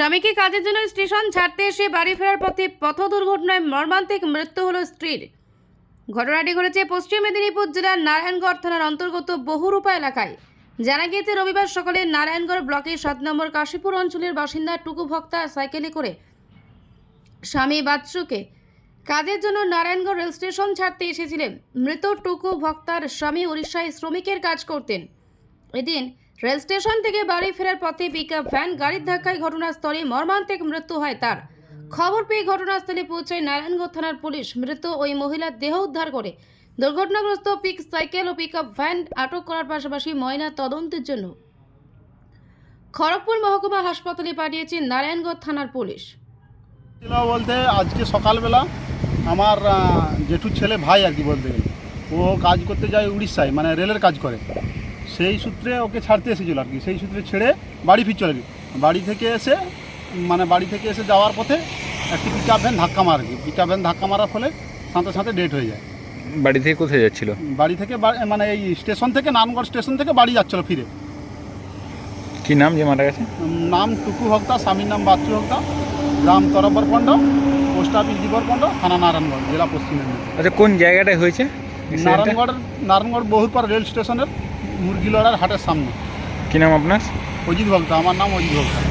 স্বামীকে কাজের জন্য স্টেশন ছাড়তে এসে বাড়ি ফেরার পথে পথ দুর্ঘটনায় মর্মান্তিক মৃত্যু হল স্ত্রীর। ঘটনাটি ঘটেছে পশ্চিম মেদিনীপুর জেলার নারায়ণগড় থানার অন্তর্গত বহুরূপা এলাকায়। জানা গিয়েছে, রবিবার সকালে নারায়ণগড় ব্লকের সাত নম্বর কাশীপুর অঞ্চলের বাসিন্দা টুকু ভক্তা সাইকেলে করে স্বামী বাচ্চুকে কাজের জন্য নারায়ণগড় রেল স্টেশন ছাড়তে এসেছিলেন। মৃত টুকু ভক্তার স্বামী উড়িষ্যায় শ্রমিকের কাজ করতেন। এদিন রেল স্টেশন থেকে বাড়ি ফেরার পথে পিকআপ ভ্যান গাড়ির ধাক্কায় ঘটনাস্থলে মর্মান্তিক মৃত্যু হয় তার। খবর পেয়ে ঘটনাস্থলে পৌঁছায় নারায়ণগঞ্জ থানার পুলিশ। মৃত ওই মহিলার দেহ উদ্ধার করে। দুর্ঘটনাগ্রস্ত পিক সাইকেল ও পিকআপ ভ্যান আটক করার পাশাপাশি ময়না তদন্তের জন্য। খড়গপুর মহকুমা হাসপাতালে পাঠিয়েছে নারায়ণগঞ্জ থানার পুলিশ। বলতে আজকে সকালবেলা আমার জেঠুর ছেলে ভাই আর কি বলতে গেলে। ও কাজ করতে যায় উড়িষ্যায় মানে রেলের কাজ করে। সেই সূত্রে ওকে ছাড়তে এসেছিল আর কি। সেই সূত্রে ছেড়ে বাড়ি ফিরছিল আর কি বাড়ি থেকে এসে মানে বাড়ি থেকে এসে যাওয়ার পথে একটি পিকআপ ভ্যান ধাক্কা মার কি। পিকআপ ভ্যান ধাক্কা মারার ফলে সাথে সাথে ডেট হয়ে যায়। বাড়ি থেকে কোথায় যাচ্ছিল? বাড়ি থেকে মানে এই স্টেশন থেকে নানগড় স্টেশন থেকে বাড়ি যাচ্ছিল ফিরে। কি নাম যে মারা গেছে? নাম টুকু হক্তা স্বামীর নাম বাচ্চু হক্তা গ্রাম তরব্বরপণ্ড পোস্ট অফিস জীবরপণ্ড থানা নারায়ণগড় জেলা পশ্চিম মেদিনীপুর। আচ্ছা কোন জায়গাটায় হয়েছে? accident-টা? নারায়ণগড় বহুরপাড় রেল স্টেশনের মুরগি লড়ার হাটের সামনে। কি নাম আপনার? অজিত ভক্ত আমার নাম অজিত ভক্ত।